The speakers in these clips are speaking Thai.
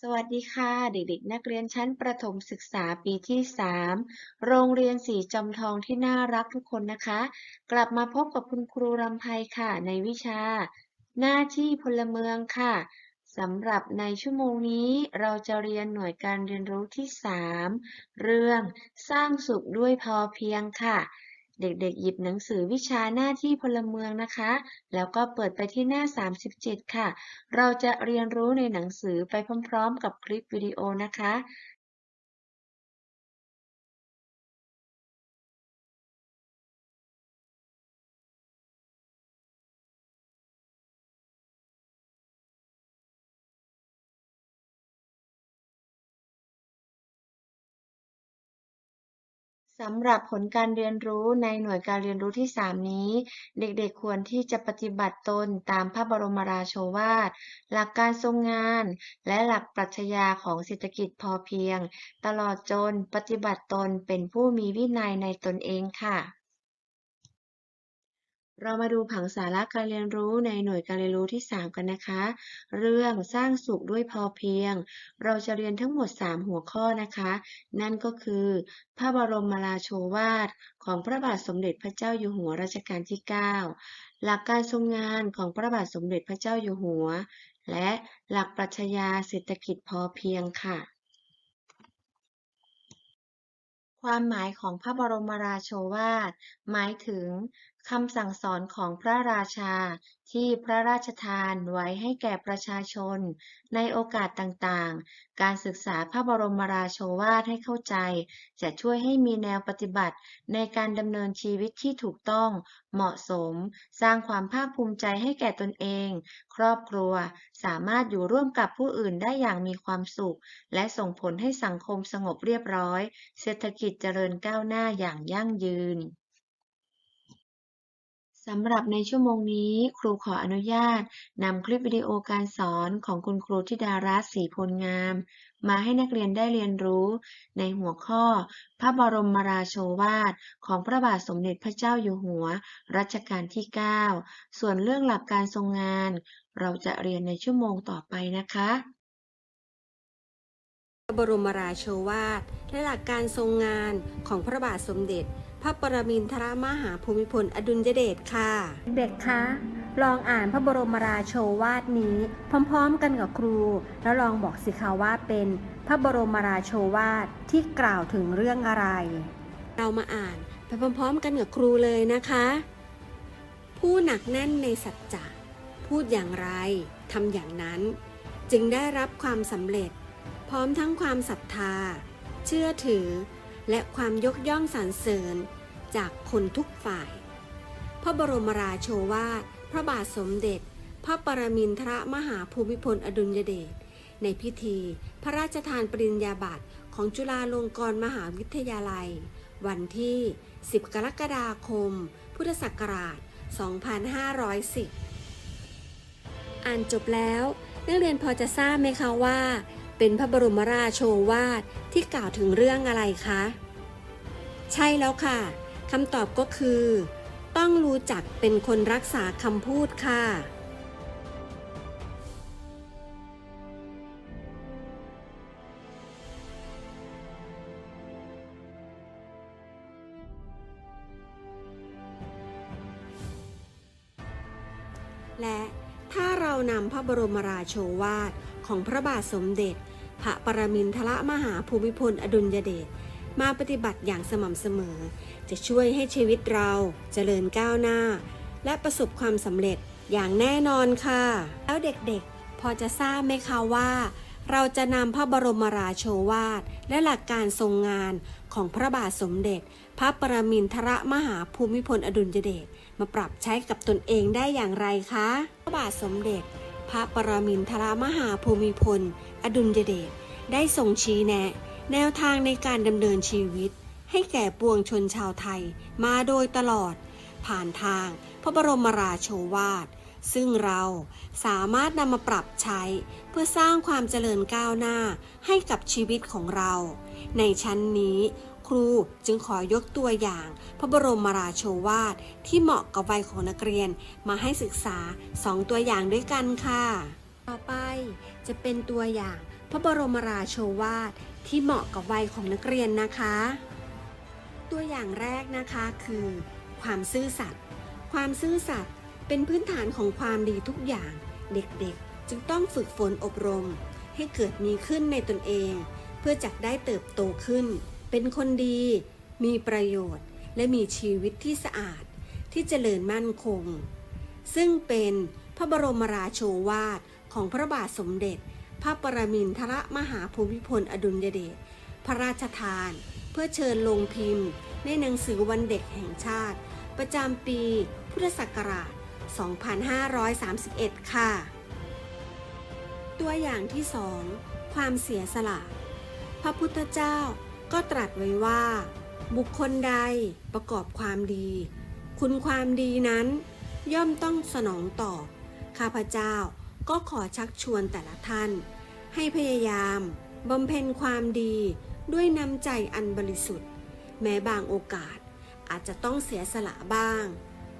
สวัสดีค่ะ เด็กๆ นักเรียนชั้นประถมศึกษาปีที่ 3 โรงเรียนสีจอมทองที่น่ารักทุกคนนะคะ กลับมาพบกับคุณครูรำไพค่ะ ในวิชา หน้าที่พลเมืองค่ะสำหรับในชั่วโมงนี้เราจะเรียนหน่วยการเรียนรู้ที่ 3 เรื่องสร้างสุขด้วยพอเพียงค่ะ เด็กๆ หยิบหนังสือวิชาหน้าที่พลเมืองนะคะ แล้วก็เปิดไปที่หน้า 37 ค่ะ เราจะเรียนรู้ในหนังสือไปพร้อม ๆ กับคลิปวิดีโอนะคะ สำหรับผลการเรียนรู้ในหน่วยการเรียนรู้ที่ 3 นี้ เด็กๆควรที่จะปฏิบัติตนตามพระบรมราโชวาท หลักการทรงงาน และหลักปรัชญาของเศรษฐกิจพอเพียง ตลอดจนปฏิบัติตนเป็นผู้มีวินัยในตนเองค่ะ เรามาดูผังสาระการเรียนรู้ในหน่วยการเรียนรู้ที่ 3 กันนะคะ เรื่องสร้างสุขด้วยพอเพียง เราจะเรียนทั้งหมด 3 หัวข้อนะคะ นั่นก็คือ พระบรมราโชวาทของพระบาทสมเด็จพระเจ้าอยู่หัวรัชกาลที่ 9 หลักการทรงงานของพระบาทสมเด็จพระเจ้าอยู่หัว และหลักปรัชญาเศรษฐกิจพอเพียงค่ะ ความหมายของพระบรมราโชวาทหมายถึงคำสั่งสอนของพระราชาที่พระราชทานไว้ให้แก่ประชาชน ในโอกาสต่างๆ การศึกษาพระบรมราโชวาทให้เข้าใจ จะช่วยให้มีแนวปฏิบัติในการดำเนินชีวิตที่ถูกต้อง เหมาะสม สร้างความภาคภูมิใจให้แก่ตนเอง ครอบครัว สามารถอยู่ร่วมกับผู้อื่นได้อย่างมีความสุข และส่งผลให้สังคมสงบเรียบร้อย เศรษฐกิจเจริญก้าวหน้าอย่างยั่งยืน สำหรับในชั่วโมงนี้ครูขออนุญาตนำคลิปวิดีโอการสอนของคุณครูธิดารัตน์ศรีพลงาม มาให้นักเรียนได้เรียนรู้ ในหัวข้อ พระบรมราโชวาท ของพระบาทสมเด็จพระเจ้าอยู่หัว รัชกาลที่ 9 ส่วนเรื่องหลักการทรงงาน เราจะเรียนในชั่วโมงต่อไปนะคะ พระบรมราโชวาทและหลักการทรงงานของพระบาทสมเด็จ พระปรมินทรมหาภูมิพลอดุลยเดชค่ะ เด็กๆคะลองอ่านพระบรมราโชวาทนี้ พร้อมๆกันกับครู แล้วลองบอกสิคะว่าเป็นพระบรมราโชวาทที่กล่าวถึงเรื่องอะไร เรามาอ่านไปพร้อมๆกันกับครูเลยนะคะ ผู้หนักแน่นในสัจจะพูดอย่างไรทำอย่างนั้น จึงได้รับความสำเร็จ พร้อมทั้งความศรัทธา เชื่อถือ และความยกย่องสรรเสริญจากคนทุกฝ่าย พระบรมราโชวาท พระบาทสมเด็จ พระปรมินทรมหาภูมิพลอดุลยเดช ในพิธี พระราชทานปริญญาบัตรของจุฬาลงกรณ์มหาวิทยาลัย วันที่ 10 กรกฎาคม พุทธศักราช 2510 อ่านจบแล้ว นักเรียนพอจะทราบไหมคะว่า เป็นพระบรมราโชวาทที่กล่าวถึงเรื่องอะไรคะ ใช่แล้วค่ะคำตอบก็คือ ต้องรู้จักเป็นคนรักษาคำพูดค่ะ และถ้าเรานำพระบรมราโชวาทของพระบาทสมเด็จ พระปรมินทรมหาภูมิพลอดุลยเดชมาปฏิบัติอย่างสม่ำเสมอ จะช่วยให้ชีวิตเราเจริญก้าวหน้า และประสบความสำเร็จอย่างแน่นอนค่ะ แล้วเด็กๆ พอจะทราบไหมคะว่า เราจะนำพระบรมราโชวาท และหลักการทรงงานของพระบาทสมเด็จ พระปรมินทรมหาภูมิพลอดุลยเดชมาปรับใช้กับตนเองได้อย่างไรคะ พระบาทสมเด็จ พระปรมินทรมหาภูมิพล อดุลยเดช ได้ทรงชี้แนะ แนวทางในการดำเนินชีวิต ให้แก่ปวงชนชาวไทยมาโดยตลอด ผ่านทางพระบรมราโชวาท ซึ่งเราสามารถนำมาปรับใช้ เพื่อสร้างความเจริญก้าวหน้าให้กับชีวิตของเรา ในชั้นนี้ครูจึงขอยกตัวอย่าง พระบรมราโชวาทที่เหมาะกับวัยของนักเรียนมาให้ศึกษาสองตัวอย่างด้วยกันค่ะ ต่อไปจะเป็นตัวอย่าง พระบรมราโชวาทที่เหมาะกับวัยของนักเรียนนะคะ ตัวอย่างแรกนะคะคือ ความซื่อสัตย์ความซื่อสัตย์เป็นพื้นฐานของความดีทุกอย่าง เด็กๆ จึงต้องฝึกฝนอบรม ให้เกิดมีขึ้นในตนเอง เพื่อจักได้เติบโตขึ้น เป็นคนดี มีประโยชน์ และมีชีวิตที่สะอาด ที่เจริญมั่นคง ซึ่งเป็นพระบรมราโชวาทของพระบาทสมเด็จ พระปรมินทรมหาภูมิพลอดุลยเดชพระราชทาน เพื่อเชิญลงพิมพ์ ในหนังสือวันเด็กแห่งชาติ ประจำปีพุทธศักราช 2531 ค่ะ ตัวอย่างที่สองความเสียสละ พระพุทธเจ้าก็ตรัสไว้ว่า บุคคลใดประกอบความดี คุณความดีนั้น ย่อมต้องสนองตอบข้าพเจ้า ก็ขอชักชวนแต่ละท่าน ให้พยายามบำเพ็ญความดีด้วยน้ำใจอันบริสุทธิ์ แม้บางโอกาสอาจจะต้องเสียสละบ้าง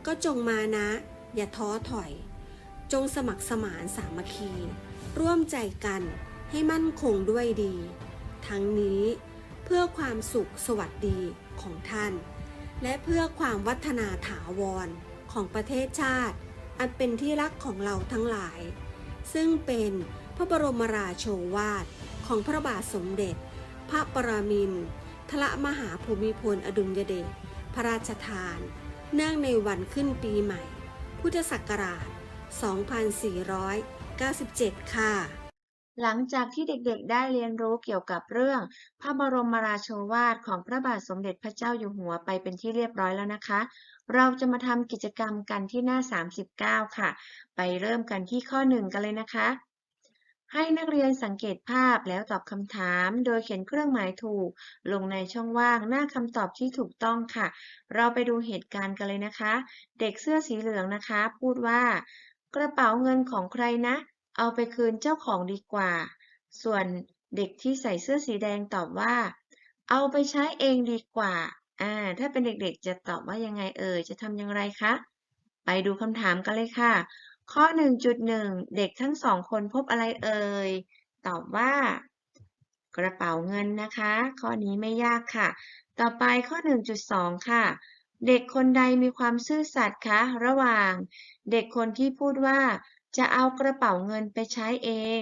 ก็จงมานะ อย่าท้อถอย จงสมัครสมานสามัคคี ร่วมใจกันให้มั่นคงด้วยดี ทั้งนี้เพื่อความสุขสวัสดีของท่าน และเพื่อความวัฒนาถาวรของประเทศชาติ อันเป็นที่รักของเราทั้งหลาย ซึ่งเป็นพระบรมราโชวาทของพระบาทสมเด็จ พระปรมินทรมหาภูมิพลอดุลยเดชพระราชทาน เนื่องในวันขึ้นปีใหม่ พุทธศักราช 2497 ค่ะหลังจากที่เด็กๆ ได้เรียนรู้เกี่ยวกับเรื่อง พระบรมราโชวาทของพระบาทสมเด็จพระเจ้าอยู่หัวไปเป็นที่เรียบร้อยแล้วนะคะ เราจะมาทำกิจกรรมกันที่หน้า 39 ค่ะ ไปเริ่มกันที่ข้อ 1 กันเลยนะคะ ให้นักเรียนสังเกตภาพแล้วตอบคำถาม โดยเขียนเครื่องหมายถูก ลงในช่องว่างหน้าคำตอบที่ถูกต้องค่ะ เราไปดูเหตุการณ์กันเลยนะคะ เด็กเสื้อสีเหลืองนะคะ พูดว่า กระเป๋าเงินของใครนะ เอาไปคืนเจ้าของดีกว่า ส่วนเด็กที่ใส่เสื้อสีแดงตอบว่า เอาไปใช้เองดีกว่า อ่า ถ้าเป็นเด็กๆ จะตอบว่ายังไงเอ่ย จะทำอย่างไรคะ ไปดูคำถามกันเลยค่ะ ข้อ 1.1 เด็กทั้งสองคนพบอะไรเอ่ย ตอบว่า กระเป๋าเงินนะคะ ข้อนี้ไม่ยากค่ะ ต่อไปข้อ 1.2 ค่ะ เด็กคนใดมีความซื่อสัตย์คะ ระหว่าง เด็กคนที่พูดว่า จะเอากระเป๋าเงินไปใช้เอง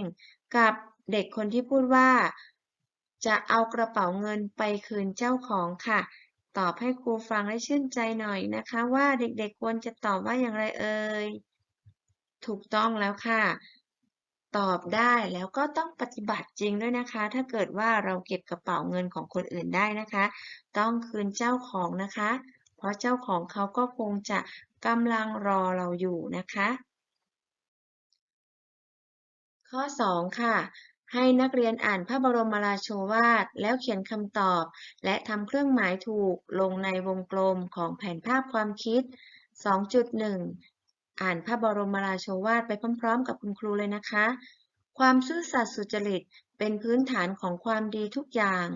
กับเด็กคนที่พูดว่า จะเอากระเป๋าเงินไปคืนเจ้าของค่ะ ตอบให้ครูฟังและชื่นใจหน่อยนะคะ ว่าเด็กๆควรจะตอบว่าอย่างไรเอ่ย ถูกต้องแล้วค่ะ ตอบได้แล้วก็ต้องปฏิบัติจริงด้วยนะคะ ถ้าเกิดว่าเราเก็บกระเป๋าเงินของคนอื่นได้นะคะ ต้องคืนเจ้าของนะคะ เพราะเจ้าของเขาก็คงจะกำลังรอเราอยู่นะคะ ข้อ 2 ค่ะ ให้นักเรียนอ่านพระบรมราโชวาท แล้วเขียนคำตอบ และทำเครื่องหมายถูกลงในวงกลมของแผนภาพความคิด 2.1 อ่านพระบรมราโชวาทไปพร้อม ๆ กับคุณครูเลยนะคะ ความซื่อสัตย์สุจริตเป็นพื้นฐานของความดีทุกอย่าง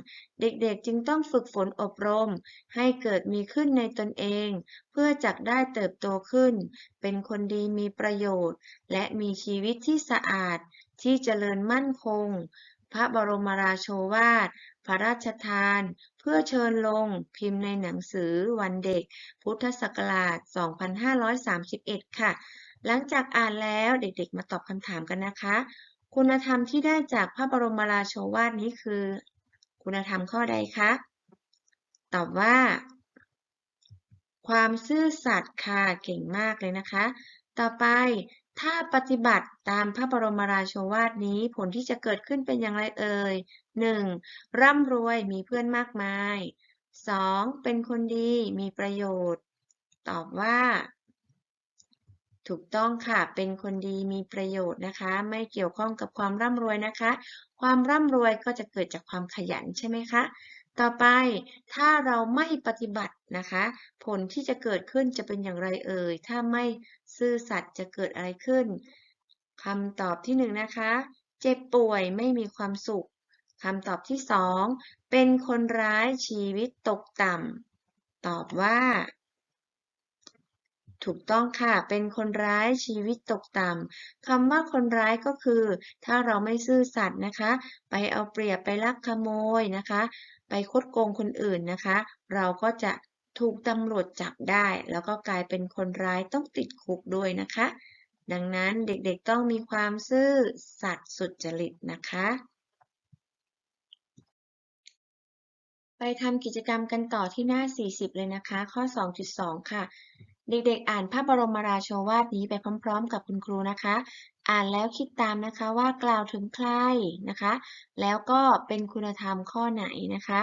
เด็กๆจึงต้องฝึกฝนอบรม ให้เกิดมีขึ้นในตนเอง เพื่อจักได้เติบโตขึ้น เป็นคนดีมีประโยชน์ และมีชีวิตที่สะอาด ที่เจริญมั่นคง พระบรมราโชวาท พระราชทาน เพื่อเชิญลงพิมพ์ในหนังสือวันเด็ก พุทธศักราช 2531 ค่ะ หลังจากอ่านแล้วเด็กๆ มาตอบคำถามกันนะคะ คุณธรรมที่ได้จากพระบรมราโชวาทนี้คือ คุณธรรมข้อใดคะ ตอบว่า ความซื่อสัตย์ค่ะ เก่งมากเลยนะคะ ต่อไป ถ้าปฏิบัติตามพระบรมราโชวาทนี้ผลที่จะเกิดขึ้นเป็นอย่างไรเอ่ย 1. ร่ำรวยมีเพื่อนมากมาย 2. เป็นคนดีมีประโยชน์ ตอบว่า ถูกต้องค่ะ เป็นคนดีมีประโยชน์นะคะ ไม่เกี่ยวข้องกับความร่ำรวยนะคะ ความร่ำรวยก็จะเกิดจากความขยันใช่ไหมคะ ต่อไปถ้าเราไม่ปฏิบัตินะคะ ผลที่จะเกิดขึ้นจะเป็นอย่างไรเอ่ย ถ้าไม่ซื่อสัตย์จะเกิดอะไรขึ้นคำตอบที่หนึ่งนะคะ เจ็บป่วยไม่มีความสุขคำตอบที่สองเป็นคนร้ายชีวิตตกต่ำตอบว่า ถูกต้องค่ะ เป็นคนร้ายชีวิตตกต่ำคำว่าคนร้ายก็คือ ถ้าเราไม่ซื่อสัตย์นะคะ ไปเอาเปรียบไปลักขโมยนะคะ ไปคดโกงคนอื่นนะคะ เราก็จะถูกตำรวจจับได้ แล้วก็กลายเป็นคนร้ายต้องติดคุกด้วยนะคะ ดังนั้นเด็กๆต้องมีความซื่อสัตย์สุจริตนะคะ ไปทำกิจกรรมกันต่อที่หน้า 40 เลยนะคะ ข้อ 2.2 ค่ะเด็กๆ อ่านพระบรมราโชวาทนี้ไปพร้อม ๆ กับคุณครูนะคะ อ่านแล้วคิดตามนะคะว่ากล่าวถึงใครนะคะ แล้วก็เป็นคุณธรรมข้อไหนนะคะ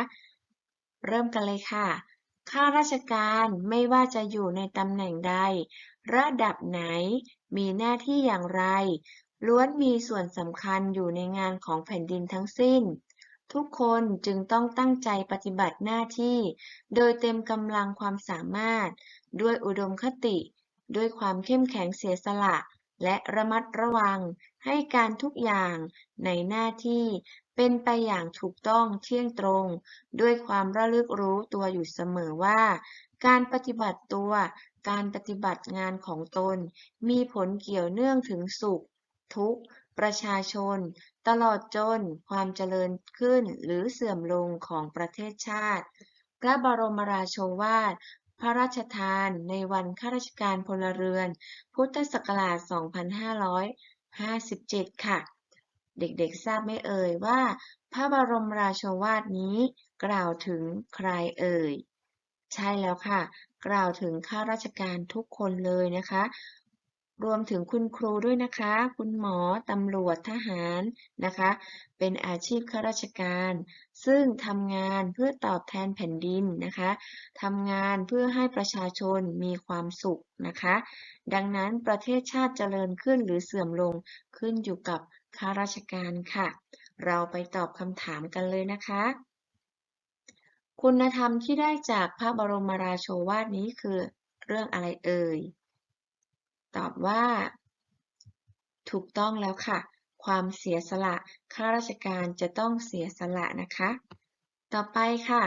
เริ่มกันเลยค่ะ ข้าราชการไม่ว่าจะอยู่ในตำแหน่งใด ระดับไหน มีหน้าที่อย่างไร ล้วนมีส่วนสำคัญอยู่ในงานของแผ่นดินทั้งสิ้น ทุกคนจึงต้องตั้งใจปฏิบัติหน้าที่ โดยเต็มกำลังความสามารถ ด้วยอุดมคติ ด้วยความเข้มแข็งเสียสละ และระมัดระวังให้การทุกอย่างในหน้าที่เป็นไปอย่างถูกต้องเที่ยงตรง ด้วยความระลึกรู้ตัวอยู่เสมอว่า การปฏิบัติตัว การปฏิบัติงานของตน มีผลเกี่ยวเนื่องถึงสุข ทุกข์ ประชาชน ตลอดจนความเจริญขึ้นหรือเสื่อมลงของประเทศชาติ พระบรมราโชวาท พระราชทานในวันข้าราชการพลเรือน พุทธศักราช 2557 ค่ะ เด็กๆทราบไหมเอ่ยว่า พระบรมราชวาทนี้กล่าวถึงใครเอ่ย ใช่แล้วค่ะ กล่าวถึงข้าราชการทุกคนเลยนะคะ รวมถึงคุณครูด้วยนะคะ คุณหมอ ตำรวจ ทหารนะคะ เป็นอาชีพข้าราชการ ซึ่งทำงานเพื่อตอบแทนแผ่นดินนะคะทำงานเพื่อให้ประชาชนมีความสุขนะคะ ดังนั้นประเทศชาติเจริญขึ้นหรือเสื่อมลงขึ้นอยู่กับข้าราชการค่ะ เราไปตอบคำถามกันเลยนะคะ คุณธรรมที่ได้จากพระบรมราโชวาทนี้คือเรื่องอะไรเอ่ย ตอบว่า ถูกต้องแล้วค่ะ ความเสียสละข้าราชการจะต้องเสียสละนะคะ ต่อไปค่ะ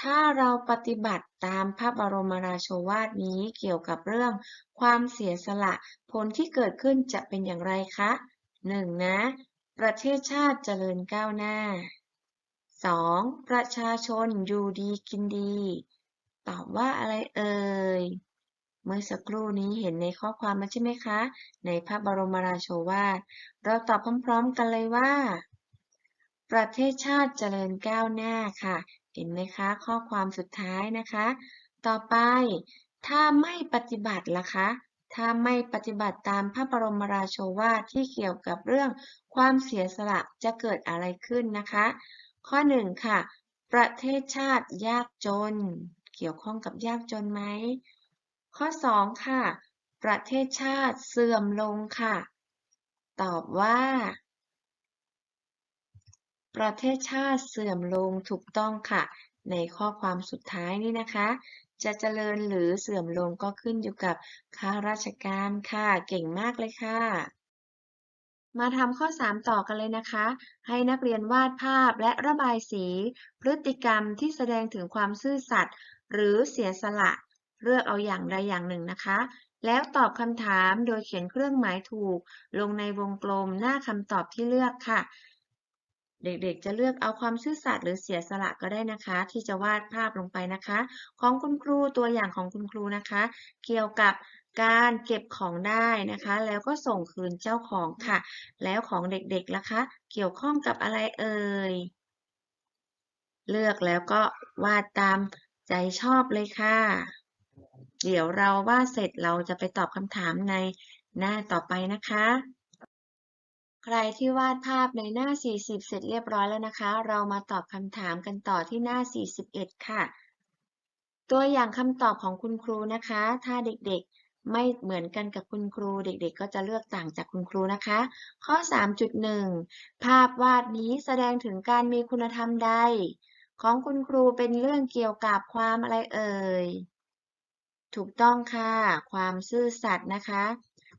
ถ้าเราปฏิบัติตามพระบรมราโชวาทนี้เกี่ยวกับเรื่อง ความเสียสละผลที่เกิดขึ้นจะเป็นอย่างไรคะหนึ่งนะ ประเทศชาติเจริญก้าวหน้า 2. ประชาชนอยู่ดีกินดี ตอบว่าอะไรเอ่ย เมื่อสักครู่นี้เห็นในข้อความมาใช่ไหมคะ ในพระบรมราโชวาท เราตอบพร้อมๆกันเลยว่า ประเทศชาติเจริญก้าวหน้าค่ะ เห็นไหมคะ ข้อความสุดท้ายนะคะ ต่อไป ถ้าไม่ปฏิบัติล่ะคะ ถ้าไม่ปฏิบัติตามพระบรมราโชวาทที่เกี่ยวกับเรื่องความเสียสละจะเกิดอะไรขึ้นนะคะ ข้อหนึ่งค่ะ ประเทศชาติยากจน เกี่ยวข้องกับยากจนไหม ข้อสองค่ะ ประเทศชาติเสื่อมลงค่ะ ตอบว่า ประเทศชาติเสื่อมลงถูกต้องค่ะ ในข้อความสุดท้ายนี้นะคะ จะเจริญหรือเสื่อมลงก็ขึ้นอยู่กับข้าราชการค่ะ เก่งมากเลยค่ะ มาทำข้อ 3 ต่อกันเลยนะคะ ให้นักเรียนวาดภาพและระบายสี พฤติกรรมที่แสดงถึงความซื่อสัตย์หรือเสียสละ เลือกเอาอย่างใดอย่างหนึ่งนะคะ แล้วตอบคำถามโดยเขียนเครื่องหมายถูก ลงในวงกลมหน้าคำตอบที่เลือกค่ะ เด็กๆ จะเลือกเอาความซื่อสัตย์หรือเสียสละก็ได้นะคะ ที่จะวาดภาพลงไปนะคะ ของคุณครูตัวอย่างของคุณครูนะคะ เกี่ยวกับการเก็บของได้นะคะ แล้วก็ส่งคืนเจ้าของค่ะ แล้วของเด็กๆล่ะคะ เกี่ยวข้องกับอะไรเอ่ยเลือกแล้วก็วาดตามใจชอบเลยค่ะ เดี๋ยวเราวาดเสร็จเราจะไปตอบคำถามในหน้าต่อไปนะคะ ใครที่วาดภาพในหน้า 40 เสร็จเรียบร้อยแล้วนะคะ เรามาตอบคำถามกันต่อที่หน้า 41 ค่ะ ตัวอย่างคำตอบของคุณครูนะคะ ถ้าเด็กๆไม่เหมือนกันกับคุณครู เด็กๆ ก็จะเลือกต่างจากคุณครูนะคะ ข้อ 3.1 ภาพวาดนี้แสดงถึงการมีคุณธรรมใด ของคุณครูเป็นเรื่องเกี่ยวกับความอะไรเอ่ย ถูกต้องค่ะ ความซื่อสัตย์นะคะ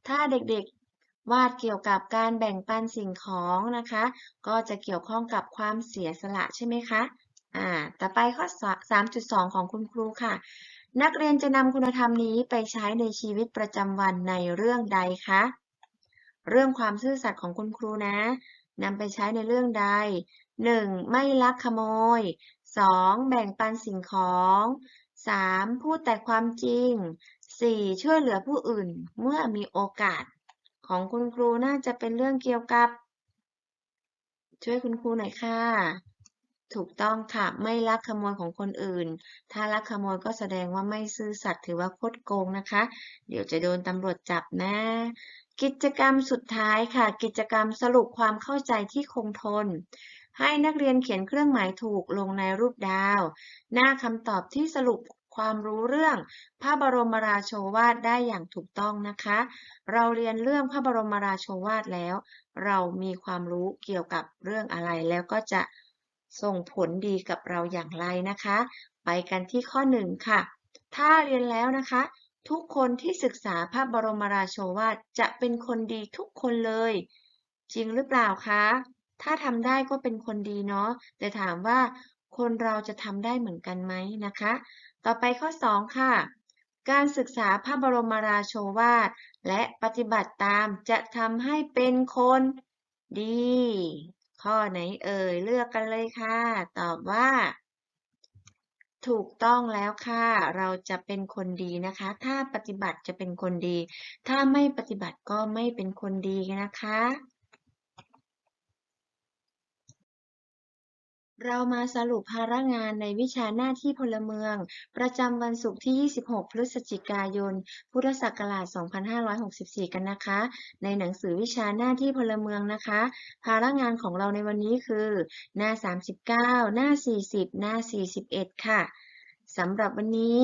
ถ้าเด็กๆวาดเกี่ยวกับการแบ่งปันสิ่งของนะคะ ก็จะเกี่ยวข้องกับความเสียสละใช่ไหมคะอ่าต่อไปข้อ 3.2 ของคุณครูค่ะ นักเรียนจะนำคุณธรรมนี้ไปใช้ในชีวิตประจำวันในเรื่องใดคะ เรื่องความซื่อสัตย์ของคุณครูนะนำไปใช้ในเรื่องใด 1. ไม่ลักขโมย 2. แบ่งปันสิ่งของ 3. พูดแต่ความจริง 4. ช่วยเหลือผู้อื่นเมื่อมีโอกาส ของคุณครูน่าจะเป็นเรื่องเกี่ยวกับ ช่วยคุณครูหน่อยค่ะ ถูกต้องค่ะ ไม่ลักขโมยของคนอื่น ถ้าลักขโมยก็แสดงว่าไม่ซื่อสัตย์ถือว่าคดโกงนะคะ เดี๋ยวจะโดนตำรวจจับนะ กิจกรรมสุดท้ายค่ะ กิจกรรมสรุปความเข้าใจที่คงทน ให้นักเรียนเขียนเครื่องหมายถูกลงในรูปดาว หน้าคำตอบที่สรุปความรู้เรื่องพระบรมราโชวาทได้อย่างถูกต้องนะคะ เราเรียนเรื่องพระบรมราโชวาทแล้ว เรามีความรู้เกี่ยวกับเรื่องอะไรแล้วก็จะส่งผลดีกับเราอย่างไรนะคะ ไปกันที่ข้อหนึ่งค่ะ ถ้าเรียนแล้วนะคะ ทุกคนที่ศึกษาพระบรมราโชวาทจะเป็นคนดีทุกคนเลย จริงหรือเปล่าคะ ถ้าทำได้ก็เป็นคนดีเนาะ แต่ถามว่าคนเราจะทำได้เหมือนกันไหมนะคะ ต่อไปข้อ 2 ค่ะ การศึกษาพระบรมราโชวาท และปฏิบัติตามจะทำให้เป็นคนดี ข้อไหนเอ่ย เลือกกันเลยค่ะ ตอบว่า ถูกต้องแล้วค่ะ เราจะเป็นคนดีนะคะ ถ้าปฏิบัติจะเป็นคนดี ถ้าไม่ปฏิบัติก็ไม่เป็นคนดีนะคะ เรามาสรุปภาระงานในวิชาหน้าที่พลเมือง ประจำวันศุกร์ที่ 26 พฤศจิกายน พุทธศักราช 2564 กันนะคะ ในหนังสือวิชาหน้าที่พลเมืองนะคะ ภาระงานของเราในวันนี้คือ หน้า 39 หน้า 40 หน้า 41 ค่ะสำหรับวันนี้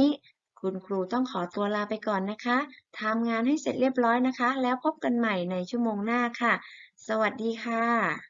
คุณครูต้องขอตัวลาไปก่อนนะคะทำงานให้เสร็จเรียบร้อยนะคะ แล้วพบกันใหม่ในชั่วโมงหน้าค่ะ สวัสดีค่ะ